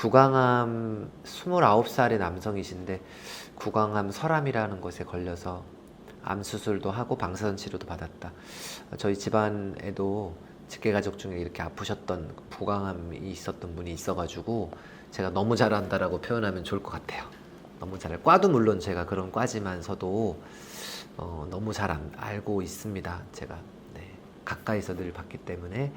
구강암 29살의 남성이신데 구강암 설암이라는 것에 걸려서 암 수술도 하고 방사선 치료도 받았다. 저희 집안에도 직계 가족 중에 이렇게 아프셨던 구강암이 있었던 분이 있어가지고 제가 너무 잘한다라고 표현하면 좋을 것 같아요. 너무 잘. 과도 물론 제가 그런 과지만서도 어, 너무 잘 안- 알고 있습니다. 제가 네, 가까이서 늘 봤기 때문에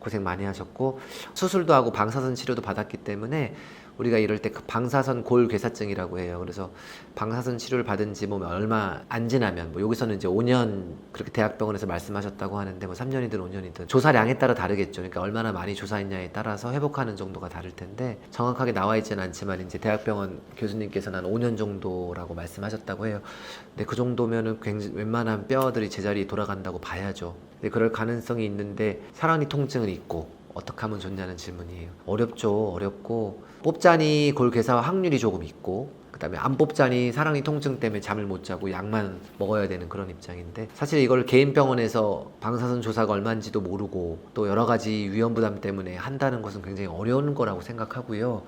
고생 많이 하셨고 수술도 하고 방사선 치료도 받았기 때문에 우리가 이럴 때그 방사선 골괴사증이라고 해요. 그래서 방사선 치료를 받은 지 뭐 얼마 안 지나면 뭐 여기서는 이제 5년 그렇게 대학병원에서 말씀하셨다고 하는데 뭐 3년이든 5년이든 조사량에 따라 다르겠죠. 그러니까 얼마나 많이 조사했냐에 따라서 회복하는 정도가 다를 텐데 정확하게 나와 있지는 않지만 이제 대학병원 교수님께서는 한 5년 정도라고 말씀하셨다고 해요. 근데 그 정도면은 굉장히 웬만한 뼈들이 제자리에 돌아간다고 봐야죠. 근데 그럴 가능성이 있는데 사랑니 통증은 있고 어떻게 하면 좋냐는 질문이에요. 어렵죠. 어렵고 뽑자니 골 괴사 확률이 조금 있고 그다음에 안 뽑자니 사랑니 통증 때문에 잠을 못 자고 약만 먹어야 되는 그런 입장인데 사실 이걸 개인 병원에서 방사선 조사가 얼마인지도 모르고 또 여러 가지 위험 부담 때문에 한다는 것은 굉장히 어려운 거라고 생각하고요.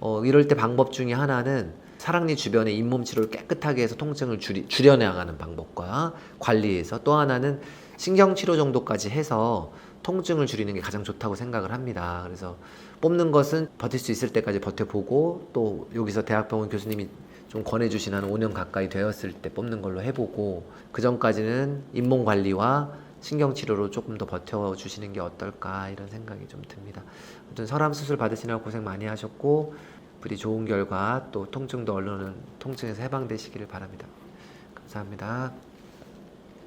어, 이럴 때 방법 중에 하나는 사랑니 주변에 잇몸 치료를 깨끗하게 해서 통증을 줄이, 줄여나가는 방법과 관리해서 또 하나는 신경 치료 정도까지 해서 통증을 줄이는 게 가장 좋다고 생각을 합니다. 그래서 뽑는 것은 버틸 수 있을 때까지 버텨보고 또 여기서 대학병원 교수님이 좀 권해주신 한 5년 가까이 되었을 때 뽑는 걸로 해보고 그 전까지는 잇몸 관리와 신경 치료로 조금 더 버텨주시는 게 어떨까 이런 생각이 좀 듭니다. 아무튼 설암 수술 받으시느라 고생 많이 하셨고 부디 좋은 결과 또 통증도 얼른 통증에서 해방되시기를 바랍니다. 감사합니다.